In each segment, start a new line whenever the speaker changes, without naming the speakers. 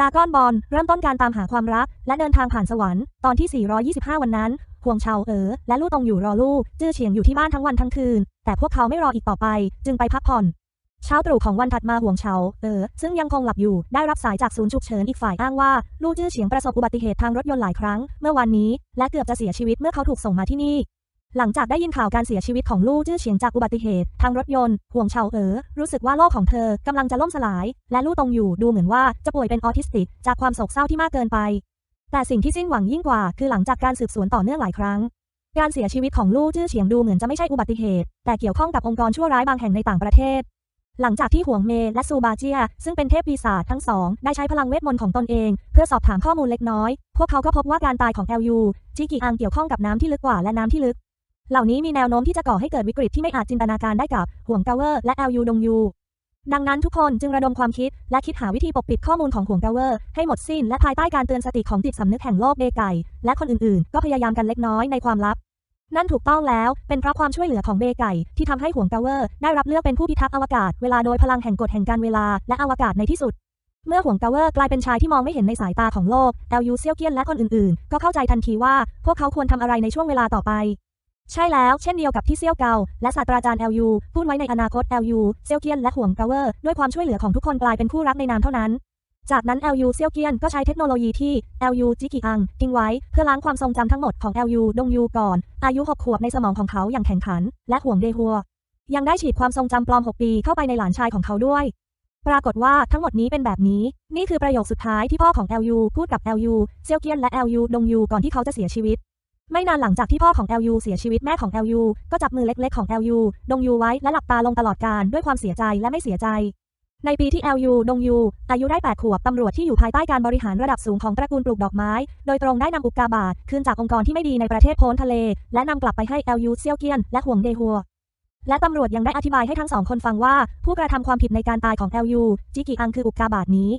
ดากอนบอลเริ่มต้นการตามหาความรัก และเดินทางผ่านสวรรค์ตอนที่ 425 วันนั้นห่วงเชาเอ๋อและลู่ตงอยู่รอลู่จื้อเฉียงอยู่ที่บ้านทั้งวันทั้งคืน แต่พวกเขาไม่รออีกต่อไป จึงไปพักผ่อน เช้าตรู่ของวันถัดมาห่วงเฉาเอ๋อซึ่งยังคงหลับอยู่ได้รับสายจากศูนย์ฉุกเฉินอีกฝ่ายอ้างว่าลู่จื้อเฉียงประสบอุบัติเหตุทางรถยนต์หลายครั้ง เมื่อวันนี้ และเกือบจะเสียชีวิตเมื่อเขาถูกส่งมาที่นี่ หลังจากได้ยินข่าวการเสียชีวิตของลู่จื้อเฉียงจากอุบัติเหตุ ทางรถยนต์ ห่วงเฉาเอ๋อรู้สึกว่าโลกของเธอกำลังจะล่มสลาย และลู่ตงอยู่ดูเหมือนว่าจะป่วยเป็นออทิสติก จากความโศกเศร้าที่มากเกินไป แต่สิ่งที่สิ้นหวังยิ่งกว่า คือหลังจากการสืบสวนต่อเนื่องหลายครั้ง การเสียชีวิตของลู่จื้อเฉียงดูเหมือนจะไม่ใช่อุบัติเหตุ แต่เกี่ยวข้องกับองค์กรชั่วร้ายบางแห่งในต่างประเทศ หลังจากที่ห่วงเมและซูบาเจีย ซึ่งเป็นเทพปีศาจทั้งสองได้ใช้พลังเวทมนต์ของตนเอง เพื่อสอบถามข้อมูลเล็กน้อย พวกเขาก็พบว่าการตายของ LU จิกิอังเกี่ยวข้องกับน้ำที่ลึกกว่าและน้ำที่ลึก เหล่านี้มีแนวโน้มที่จะก่อให้เกิดวิกฤตที่ไม่อาจจินตนาการได้กับห่วงเกาเวอร์และ LU ดงยูดังนั้นทุกคนจึงระดมความคิด และคิดหาวิธีปกปิดข้อมูลของห่วงเกาเวอร์ให้หมดสิ้น และภายใต้การเตือนสติของจิตสำนึกแห่งโลกเบไก่ และคนอื่นๆ ก็พยายามกันเล็กน้อยในความลับ นั่นถูกต้องแล้ว เป็นเพราะความช่วยเหลือของเบไก่ ที่ทำให้ห่วงเกาเวอร์ได้รับเลือกเป็นผู้พิทักษ์อวกาศเวลาโดยพลังแห่งกฎแห่งการเวลาและอวกาศในที่สุด เมื่อห่วงเกาเวอร์กลายเป็นชายที่มองไม่เห็นในสายตาของโลก LU เซียวเกียนและคนอื่นๆ ก็เข้าใจทันทีว่า พวกเขาควรทำอะไรในช่วงเวลาต่อไป ใช่แล้ว เช่นเดียวกับที่เซี่ยวเกาและศาสตราจารย์ LU พูดไว้ในอนาคต LU เซียวเกียนและห่วงเกาเวอร์ ด้วยความช่วยเหลือของทุกคนกลายเป็นคู่รักในนามเท่านั้น จากนั้น LU เซี่ยวเกียนก็ใช้เทคโนโลยีที่ LU จิกิอังทิ้งไว้ เพื่อล้างความทรงจำทั้งหมดของ LU ดงยูก่อน อายุ 6 ขวบในสมองของเขาอย่างแข็งขัน และห่วงเดฮัว ยังได้ฉีดความทรงจำปลอม 6 ปีเข้าไปในหลานชายของเขาด้วยปรากฏว่าทั้งหมดนี้เป็นแบบนี้ นี่คือประโยคสุดท้ายที่พ่อของ LU พูดกับ LU เซียวเกียนและ LU ดงยูก่อนที่เขาจะเสียชีวิต ไม่นานหลังจากที่พ่อของ LU เสียชีวิตแม่ของ LU ก็จับมือเล็กๆของ LU ดงยูไว้และหลับตาลงตลอดการด้วยความเสียใจและไม่เสียใจ ในปีที่ LU ดงยูอายุได้ 8 ขวบตำรวจที่อยู่ภายใต้การบริหารระดับสูงของตระกูลปลูกดอกไม้ โดยตรงได้นำอุกกาบาตคืนจากองค์กรที่ไม่ดีในประเทศโพ้นทะเล และนำกลับไปให้ LU เซียวเกียนและห่วงเดฮัวและตำรวจยังได้อธิบายให้ทั้งสองคนฟังว่า ผู้กระทำความผิดในการตายของ LU จิกิอังคืออุกกาบาตนี้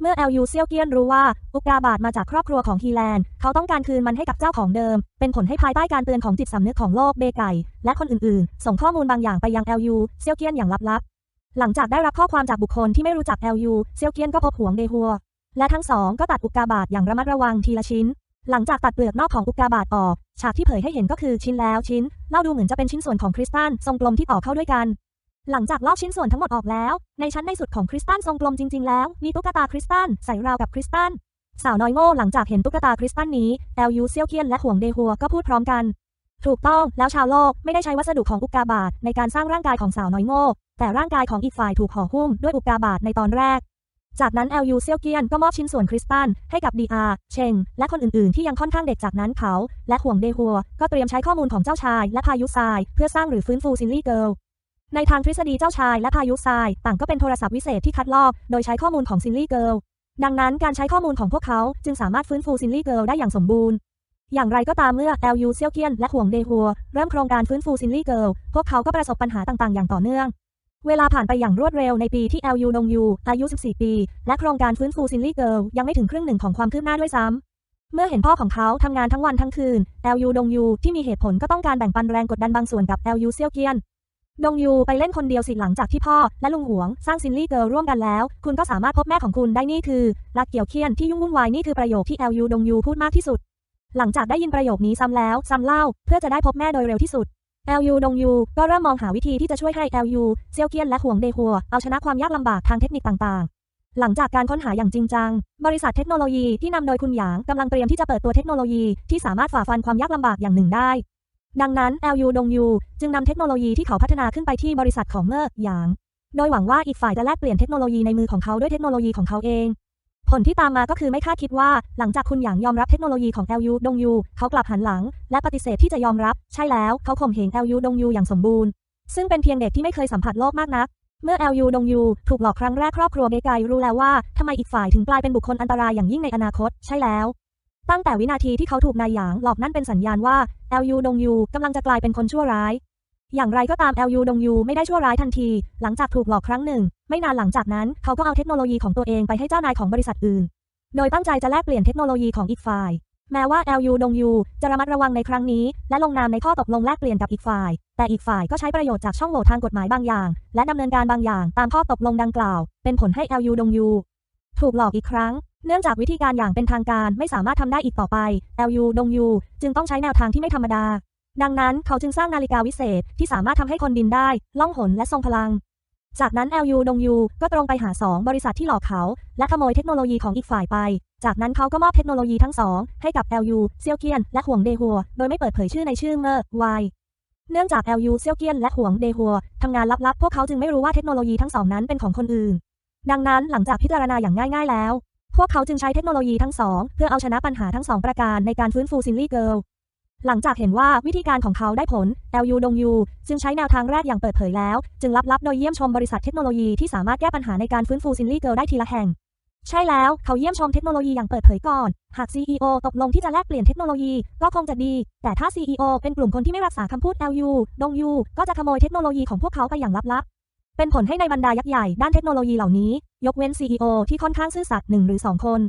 เมื่อ LU เซียวเกียนรู้ว่า อุกกาบาตมาจากครอบครัวของฮีแลนด์ เขาต้องการคืนมันให้กับเจ้าของเดิม เป็นผลให้ภายใต้การเตือนของจิตสำนึกของโลกเบไก่ และคนอื่นๆ ส่งข้อมูลบางอย่างไปยัง LU เซียวเกียนอย่างลับๆ หลังจากได้รับข้อความจากบุคคลที่ไม่รู้จัก LU เซียวเกียนก็พบหวงเดฮัว และทั้งสองก็ตัดอุกกาบาตอย่างระมัดระวังทีละชิ้น หลังจากตัดเปลือกนอกของอุกกาบาตออก ฉากที่เผยให้เห็นก็คือชิ้นแล้วชิ้น เล่าดูเหมือนจะเป็นชิ้นส่วนของคริสตัลทรงกลมที่ต่อเข้าด้วยกัน หลังจากลอกชิ้นส่วนทั้งหมดออกแล้ว ในชั้นในสุดของคริสตัลทรงกลมจริง ๆ แล้ว มีตุ๊กตาคริสตัลใส่ราวกับคริสตัลสาวน้อยโง่หลังจากเห็นตุ๊กตาคริสตัลนี้ LU เซียวเกียนและห่วงเดฮัวก็พูดพร้อมกัน ถูกต้องแล้วชาวโลกไม่ได้ใช้วัสดุของอุกกาบาตในการสร้างร่างกายของสาวน้อยโง่ แต่ร่างกายของอีกฝ่ายถูกห่อหุ้มด้วยอุกกาบาตในตอนแรก จากนั้น LU เซียวเกียนก็มอบชิ้นส่วนคริสตัลให้กับ DR เชงและคนอื่นๆ ที่ยังค่อนข้างเด็กจากนั้นเขา และห่วงเดฮัวก็เตรียมใช้ข้อมูลของเจ้าชายและพายุทราย เพื่อสร้างหรือฟื้นฟูซินลี่เกิล ในทางทฤษฎีเจ้าชายและพายุทราย ต่างก็เป็นโทรศัพท์วิเศษที่คัดลอก โดยใช้ข้อมูลของซินลี่เกิลดังนั้นการใช้ข้อมูลของพวกเขาจึงสามารถฟื้นฟูซินลี่เกิลได้อย่างสมบูรณ์ อย่างไรก็ตามเมื่อ LU เซียวเกียนและห่วงเดฮัวเริ่มโครงการฟื้นฟูซินลี่เกิลพวกเขาก็ประสบปัญหาต่างๆ อย่างต่อเนื่อง เวลาผ่านไปอย่างรวดเร็วในปีที่ LU ดงยูอายุ 14 ปี และโครงการฟื้นฟูซินลี่เกิลยังไม่ถึงครึ่งหนึ่งของความคืบหน้าด้วยซ้ำเมื่อเห็นพ่อของเขาทำงานทั้งวันทั้งคืน LU ดงยูที่มีเหตุผลก็ต้องการแบ่งปันแรงกดดันบางส่วนกับ LU เซียวเกียน ดงยูไปเล่นคนเดียวสิหลังจากที่พ่อ และลุงหวง สร้างซินลี่เกิลร่วมกันแล้ว คุณก็สามารถพบแม่ของคุณได้นี่คือรักเกี่ยวเคียนที่ยุ่งวุ่นวายนี่คือประโยคที่ LU ดงยูพูดมากที่สุด หลังจากได้ยินประโยคนี้ซ้ำแล้วซ้ำเล่า เพื่อจะได้พบแม่โดยเร็วที่สุด LU ดงยูก็เริ่มมองหาวิธีที่จะช่วยให้ LU เซียวเกียนและห่วงเดฮัวเอาชนะความยากลำบากทางเทคนิคต่างๆ หลังจากการค้นหาอย่างจริงจัง บริษัทเทคโนโลยีที่นำโดยคุณหยางกำลังเตรียมที่จะเปิดตัวเทคโนโลยีที่สามารถฝ่าฟันความยากลำบากอย่างหนึ่งได้ ดังนั้น LU ดงยูจึงนำเทคโนโลยีที่เขาพัฒนาขึ้นไปที่บริษัทของเมอร์หยาง โดยหวังว่าอีกฝ่ายจะแลกเปลี่ยนเทคโนโลยีในมือของเขาด้วยเทคโนโลยีของเขาเอง ผลที่ตามมาก็คือไม่คาดคิดว่า หลังจากคุณหยางยอมรับเทคโนโลยีของ LU ดงยูเขากลับหันหลัง และปฏิเสธที่จะยอมรับ ใช่แล้ว เขาข่มเหง LU ดงยูอย่างสมบูรณ์ ซึ่งเป็นเพียงเด็กที่ไม่เคยสัมผัสโลกมากนัก เมื่อ LU ดงยูถูกหลอกครั้งแรกครอบครัวเบไกรู้แล้วว่าทำไมอีกฝ่ายถึงกลายเป็นบุคคลอันตรายอย่างยิ่งในอนาคต ใช่แล้ว ตั้งแต่วินาทีที่เขาถูกนายหยางหลอกนั่นเป็นสัญญาณว่า LU ดงยูกำลังจะกลายเป็นคนชั่วร้าย อย่างไรก็ตาม LU ดงยูไม่ได้ชั่วร้ายทันที หลังจากถูกหลอกครั้งหนึ่ง ไม่นานหลังจากนั้นเขาก็เอาเทคโนโลยีของตัวเองไปให้เจ้านายของบริษัทอื่น โดยตั้งใจจะแลกเปลี่ยนเทคโนโลยีของอีกฝ่าย แม้ว่า LU ดงยูจะระมัดระวังในครั้งนี้ และลงนามในข้อตกลงแลกเปลี่ยนกับอีกฝ่าย แต่อีกฝ่ายก็ใช้ประโยชน์จากช่องโหว่ทางกฎหมายบางอย่าง และดำเนินการบางอย่างตามข้อตกลงดังกล่าว เป็นผลให้ LU ดงยูถูกหลอกอีกครั้ง เนื่องจากวิธีการอย่างเป็นทางการไม่สามารถทำได้อีกต่อไป LU ดงยูจึงต้องใช้แนวทางที่ไม่ธรรมดา ดังนั้นเขาจึงสร้างนาฬิกาวิเศษที่สามารถทำให้คนบินได้ ล่องหนและทรงพลัง จากนั้น LU ดงยูก็ตรงไปหา 2 บริษัทที่หลอกเขา และขโมยเทคโนโลยีของอีกฝ่ายไป จากนั้นเขาก็มอบเทคโนโลยีทั้งสองให้กับ LU เซียวเกียน และห่วงเดหัว โดยไม่เปิดเผยชื่อในชื่อเมอร์วายเนื่องจาก LU เซียวเกียนและห่วงเดหัวทำงานลับๆ พวกเขาจึงไม่รู้ว่าเทคโนโลยีทั้งสองนั้นเป็นของคนอื่น ดังนั้นหลังจากพิจารณาอย่างง่าย ๆ แล้ว พวกเขาจึงใช้เทคโนโลยีทั้งสอง เพื่อเอาชนะปัญหาทั้งสองประการในการฟื้นฟูซินลี่เกิลหลังจากเห็นว่าวิธีการของเขาได้ผล LU ดงยูจึงใช้แนวทางแรกอย่างเปิดเผยแล้ว จึงลับๆ โดยเยี่ยมชมบริษัทเทคโนโลยีที่สามารถแก้ปัญหาในการฟื้นฟูซินลี่เกิลได้ทีละแห่ง ใช่แล้วเขาเยี่ยมชมเทคโนโลยีอย่างเปิดเผยก่อน หาก CEO ตกลงที่จะแลกเปลี่ยนเทคโนโลยีก็คงจะดี แต่ถ้า CEO เป็นกลุ่มคนที่ไม่รักษาคำพูด LU ดงยูก็จะขโมยเทคโนโลยีของพวกเขาไปอย่างลับๆ เป็นผลให้ในบรรดายักษ์ใหญ่ด้านเทคโนโลยีเหล่านี้ ยกเว้น CEO ที่ค่อนข้างซื่อสัตย์หนึ่งหรือสองคน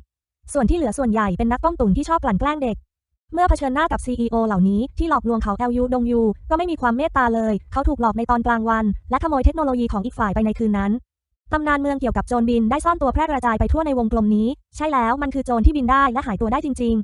ส่วนที่เหลือส่วนใหญ่เป็นนักต้มตุ๋นที่ชอบกลั่นแกล้งเด็ก เมื่อเผชิญหน้ากับ CEO เหล่านี้ที่หลอกลวงเขา LU ดงยูก็ไม่มีความเมตตาเลย เขาถูกหลอกในตอนกลางวัน และขโมยเทคโนโลยีของอีกฝ่ายไปในคืนนั้นตำนานเมืองเกี่ยวกับโจรบินได้ซ่อนตัวแพร่กระจายไปทั่วในวงกลมนี้ ใช่แล้วมันคือโจรที่บินได้และหายตัวได้จริง